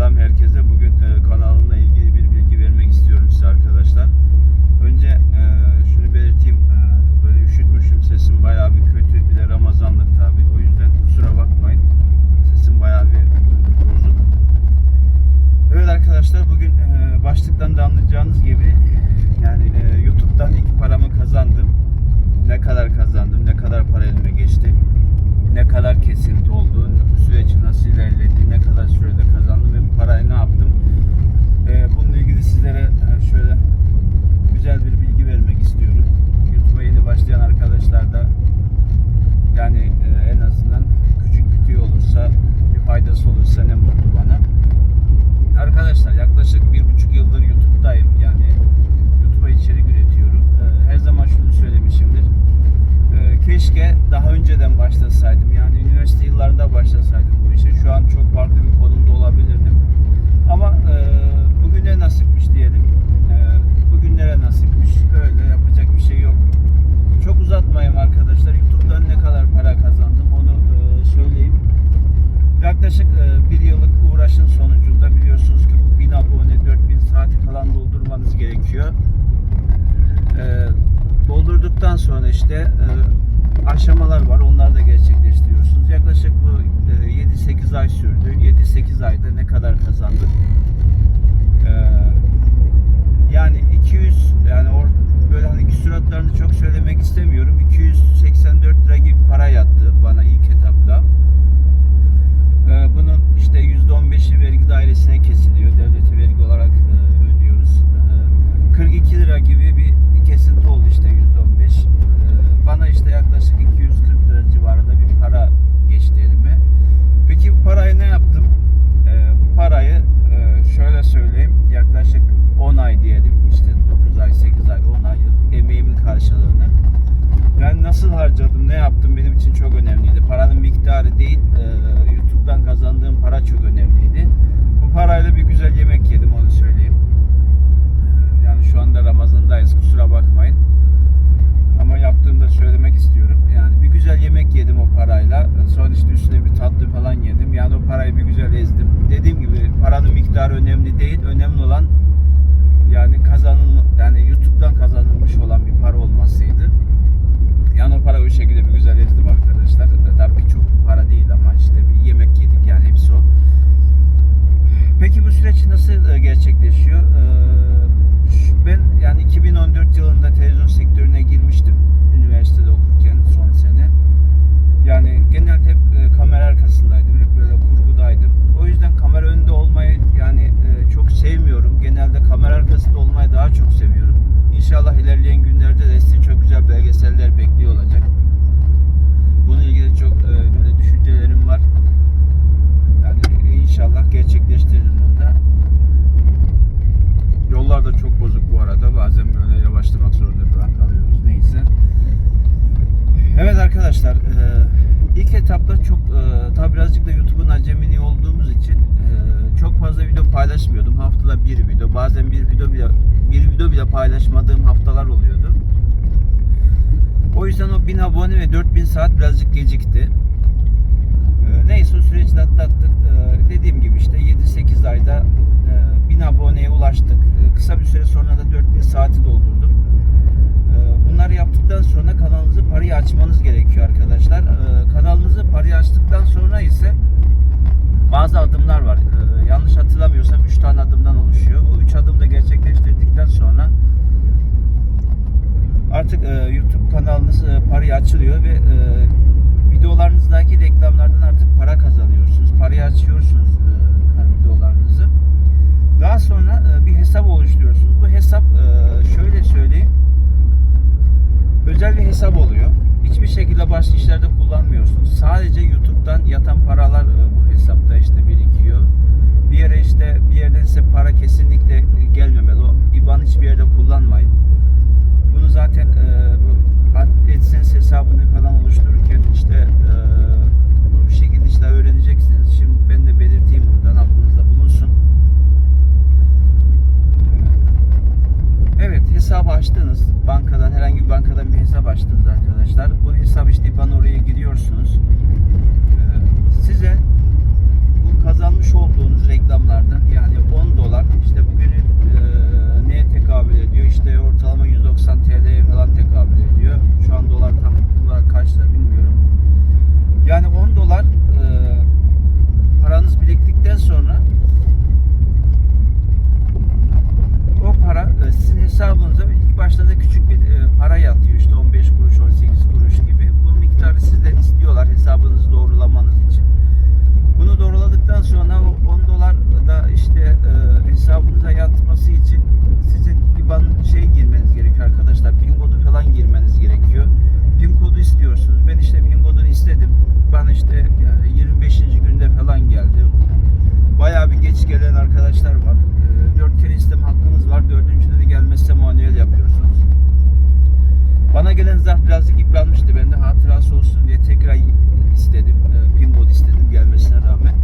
selam herkese. Bugün e, kanalımla ilgili bir bilgi vermek istiyorum size arkadaşlar. Önce e, şunu belirteyim. E, böyle üşütmüşüm. Sesim bayağı bir kötü. Bir de Ramazanlık tabi. O yüzden kusura bakmayın. Sesim bayağı bir bozuk. Evet arkadaşlar bugün e, başlıktan da anlayacağınız gibi yani e, YouTube'dan ilk paramı kazandım. Ne kadar kazandım, ne kadar para elime geçti, ne kadar kesinti oldu, bu süreç nasıl ilerledi, ne kadar sürede kazandım ve bu parayı ne yaptım. E, bununla ilgili sizlere e, şöyle güzel bir bilgi vermek istiyorum. YouTube'a yeni başlayan arkadaşlar da yani e, en azından küçük bir tüy olursa, bir faydası olursa ne mutlu bana. Arkadaşlar yaklaşık bir buçuk yıldır YouTube'dayım. Yani YouTube'a içerik üretiyorum. Ee, her zaman şunu söylemişimdir. Ee, keşke daha önceden başlasaydım. Yani üniversite yıllarında başlasaydım bu işe. Şu an çok farklı bir konumda olabilirdim. Ama e, bugüne nasipmiş diyelim. E, bugünlere nasipmiş. Öyle yapacak bir şey yok. Çok uzatmayayım arkadaşlar. YouTube'dan ne kadar para kazandım onu e, söyleyeyim. Yaklaşık e, bir yıllık uğraşın sonucunda biliyorsunuz ki bu 1000 abone 4000 saati falan doldurmanız gerekiyor. E, doldurduktan sonra işte e, aşamalar var. Onları da gerçekleştiriyorsunuz. Yaklaşık bu e, 7-8 ay sürdü. 7-8 ayda ne kadar kazandık? E, yani 200 yani or, böyle hani küsuratlarını çok söylemek istemiyorum. 284 lira gibi para yattı bana ilk etapta. Ee, Bunun işte %15'i vergi dairesine kesiliyor. Devleti vergi olarak e, ödüyoruz. Ee, 42 lira gibi bir kesinti oldu işte %15. Ee, Bana işte yaklaşık 240 lira civarında bir para geçti elime. Peki bu parayı ne yaptım? Ee, Bu parayı e, şöyle söyleyeyim. Yaklaşık 10 ay diyelim. işte 9 ay, 8 ay, 10 aylık emeğimin karşılığını ben nasıl harcadım, ne yaptım benim için çok önemliydi. Paranın miktarı değil, e, YouTube'dan kazandığım para çok önemliydi. Bu parayla bir güzel yemek yedim, onu söyleyeyim. E, Yani şu anda Ramazan'dayız, kusura bakmayın. Ama yaptığımda söylemek istiyorum. Yani bir güzel yemek yedim o parayla. Sonra işte üstüne bir tatlı falan yedim. Yani o parayı bir güzel ezdim. Dediğim gibi miktarı önemli değil. Önemli olan yani kazanıl yani YouTube'dan kazanılmış olan bir para olmasıydı. Yani o para o şekilde bir güzel ezdim arkadaşlar. E, tabii ki çok para değil ama işte bir yemek yedik yani hepsi o. Peki bu süreç nasıl e, gerçekleşiyor? Şu- Ben yani 2014 yılında televizyon sektörüne girmiştim. Üniversitede okurken son sene. Yani genelde hep e, kamera arkasındaydım. Hep böyle kurgudaydım. O yüzden kamera önünde olmayı yani e, çok sevmiyorum. Genelde kamera arkasında olmayı daha çok seviyorum. İnşallah ilerleyen günlerde de sizi çok güzel belgeseller bekliyor olacak. Bununla ilgili çok e, böyle düşüncelerim var. Yani inşallah gerçekleştiririm onu da. Yollar da çok bozuk bu arada. Bazen böyle yavaşlamak zorunda falan kalıyoruz. Neyse. Evet arkadaşlar, e, ilk etapta çok e, tabi birazcık da YouTube'un acemini olduğumuz için e, çok fazla video paylaşmıyordum. Haftada bir video, bazen bir video bile bir video bile paylaşmadığım haftalar oluyordu. O yüzden o 1000 abone ve 4000 saat birazcık gecikti. E, neyse o süreçte atlattık. E, dediğim gibi işte 7-8 ayda e, 1000 aboneye ulaştık. Kısa bir süre sonra da 4000 saati doldurdum. Bunları yaptıktan sonra kanalınızı parayı açmanız gerekiyor arkadaşlar. Ee, Kanalınızı parayı açtıktan sonra ise bazı adımlar var. Ee, Yanlış hatırlamıyorsam 3 tane adımdan oluşuyor. Bu 3 adımda gerçekleştirdikten sonra artık e, YouTube kanalınız e, parayı açılıyor ve e, videolarınızdaki reklamlardan artık para kazanıyorsunuz. Parayı açıyorsunuz e, videolarınızı. Daha sonra e, bir hesap oluşturuyorsunuz. Bu hesap e, şöyle söyleyeyim özel bir hesap oluyor. Hiçbir şekilde başka işlerde kullanmıyorsunuz. Sadece YouTube'dan yatan paralar e, bu hesapta işte birikiyor. Bir yere işte bir yerden size para kesinlikle gelmemeli. O IBAN hiçbir yerde kullanmayın. Bunu zaten e, AdSense hesabını falan oluştururken işte e, bunu bir şekilde işte öğreneceksiniz. Şimdi ben de belirteyim buradan aklınızda bulunsun. Evet hesabı açtınız. Bankadan herhangi bir bankadan bir hesap açtınız arkadaşlar. Bu hesap işte IBAN oraya giriyorsunuz. Ee, Size bu kazanmış olduğunuz reklamlardan arkadaşlar var. Ee, Dört kere isteme hakkınız var. Dördüncüde de gelmezse manuel yapıyorsunuz. Bana gelen zarf birazcık yıpranmıştı. Ben de hatırası olsun diye tekrar istedim. Ee, Pin kod istedim gelmesine rağmen.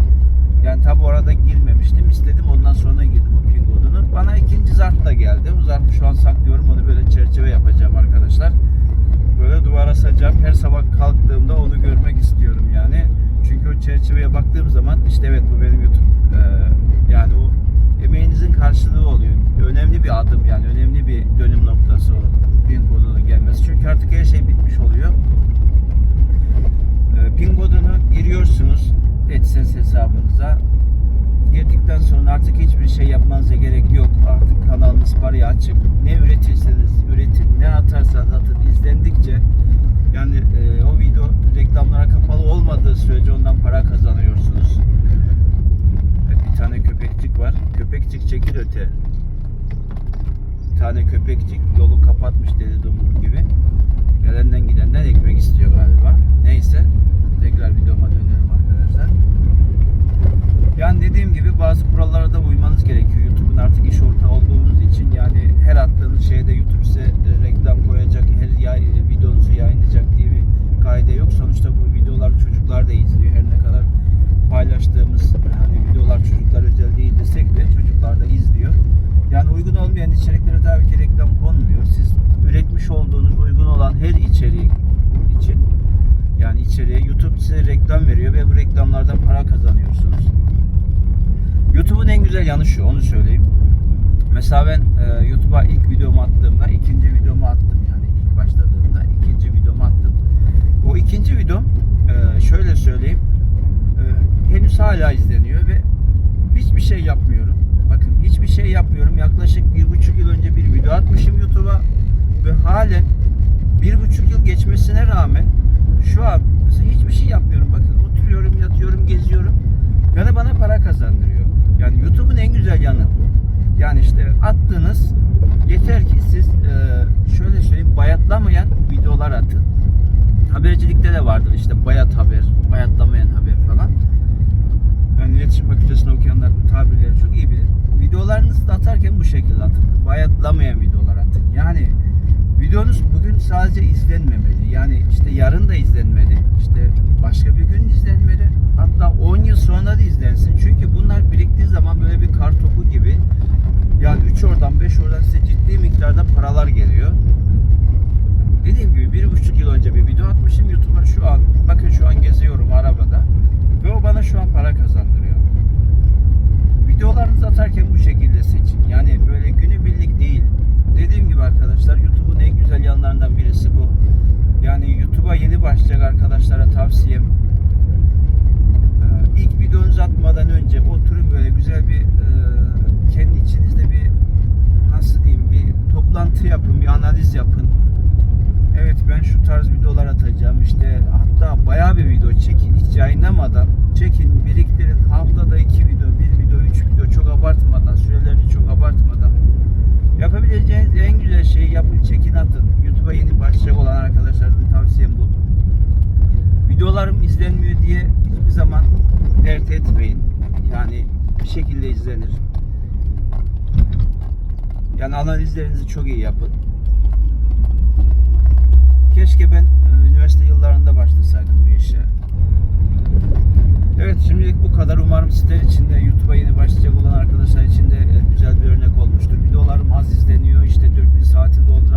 Yani tabi orada girmemiştim. İstedim ondan sonra girdim o pin kodunu. Bana ikinci zarf da geldi. O zarfı şu an saklıyorum. Onu böyle çerçeve yapacağım arkadaşlar. Böyle duvara asacağım. Her sabah kalktığımda onu görmek istiyorum yani. Çünkü o çerçeveye baktığım zaman işte evet bu benim YouTube. Ee, yani o emeğinizin karşılığı oluyor. Önemli bir adım yani. Önemli bir dönüm noktası o pin gelmesi. Çünkü artık her şey bitmiş oluyor. Ee, pin kodunu giriyorsunuz AdSense hesabınıza. Girdikten sonra artık hiçbir şey yapmanıza gerek yok. Artık kanalınız paraya açık. Ne üretirseniz üretin, ne atarsanız atın izlendikçe yani e, o video reklamlara kapalı olmadığı sürece ondan para kazanıyorsunuz. Evet, bir tane köpekçik var. Köpekçik çekil öte. Bir tane köpekçik yolu kapatmış deli domuz gibi. Gelenden gidenden ekmek istiyor galiba. Neyse. Tekrar videoma dönelim arkadaşlar. Yani dediğim gibi bazı kurallara da uymanız gerekiyor. YouTube'un artık iş ortağı olduğunuz için yani her attığınız şeyde YouTube size e, reklam koyacak, her yay, e, videonuzu yayınlayacak diye bir kaide yok. Sonuçta bu videolar çocuklar da izliyor. Her ne kadar paylaştığımız hani videolar çocuklar özel değil desek de çocuklar da izliyor. Yani uygun olmayan içeriklere tabii ki reklam konmuyor. Siz üretmiş olduğunuz uygun olan her içerik için yani içeriye YouTube size reklam veriyor ve bu reklamlardan para kazanıyorsunuz. YouTube'un en güzel yanı şu, onu söyleyeyim. Mesela ben e, YouTube'a ilk videomu attığımda, ikinci videomu attım yani ilk başladığımda ikinci videomu attım. O ikinci videom e, şöyle söyleyeyim, e, henüz hala izleniyor ve hiçbir şey yapmıyorum. Bakın hiçbir şey yapmıyorum. Yaklaşık bir buçuk yıl önce bir video atmışım YouTube'a ve halen bir buçuk yıl geçmesine rağmen şu an hiçbir şey yapmıyorum. Bakın oturuyorum, yatıyorum, geziyorum. Yani bana para kazandırıyor. Yani YouTube'un en güzel yanı bu. Yani işte attığınız yeter ki siz e, şöyle söyleyeyim bayatlamayan videolar atın. Habercilikte de vardır işte bayat haber, bayatlamayan haber falan. Yani iletişim fakültesini okuyanlar bu tabirleri çok iyi bilir. Videolarınızı da atarken bu şekilde atın. Bayatlamayan videolar atın. Yani videonuz bugün sadece izlenmemeli. Yani işte yarın da izlenmeli. İşte başka bir gün izlenmeli. Hatta 10 yıl sonra da izlensin. Çünkü bunlar biriktiği zaman böyle bir kar topu gibi. Yani 3 oradan 5 oradan size ciddi miktarda paralar geliyor. Dediğim gibi bir buçuk yıl önce bir video atmışım YouTube'a şu an. Bakın şu an geziyorum arabada. Ve o bana şu an para kazandırıyor. Videolarınızı atarken bu şekilde seçin. Yani böyle günübirlik değil. Dediğim gibi arkadaşlar YouTube'un en güzel yanlarından birisi bu. Yani YouTube'a yeni başlayacak arkadaşlara tavsiyem ee, ilk videonuzu atmadan önce oturun böyle güzel bir e, kendi içinizde bir nasıl diyeyim bir toplantı yapın, bir analiz yapın. Evet ben şu tarz videolar atacağım işte hatta bayağı bir video çekin hiç yayınlamadan çekin biriktirin haftada iki video bir video üç video çok abartmadan sürelerini çok abartmadan yapabileceğiniz en güzel şeyi yapın çekin atın YouTube'a yeni başlayacak olan arkadaşlardan tavsiyem bu videolarım izlenmiyor diye hiçbir zaman dert etmeyin yani bir şekilde izlenir yani analizlerinizi çok iyi yapın Keşke ben e, üniversite yıllarında başlasaydım bu işe. Evet şimdilik bu kadar. Umarım sizler için de YouTube'a yeni başlayacak olan arkadaşlar için de e, güzel bir örnek olmuştur. Videolarım az izleniyor. İşte 4000 saati dolduramam,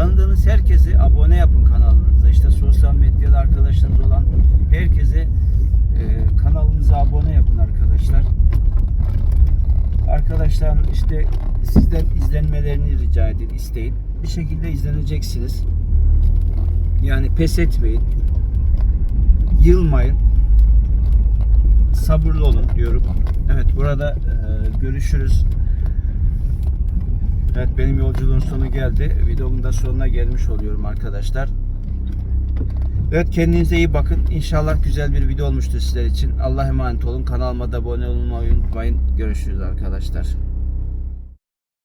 Tanıdığınız herkesi abone yapın kanalınıza. İşte sosyal medyada arkadaşlarınız olan herkese e, kanalınıza abone yapın arkadaşlar arkadaşların işte sizden izlenmelerini rica edin, isteyin. Bir şekilde izleneceksiniz. Yani pes etmeyin. Yılmayın. Sabırlı olun diyorum. Evet burada e, görüşürüz. Evet benim yolculuğun sonu geldi. Videomun da sonuna gelmiş oluyorum arkadaşlar. Evet kendinize iyi bakın. İnşallah güzel bir video olmuştur sizler için. Allah'a emanet olun. Kanalıma da abone olmayı unutmayın. Görüşürüz arkadaşlar.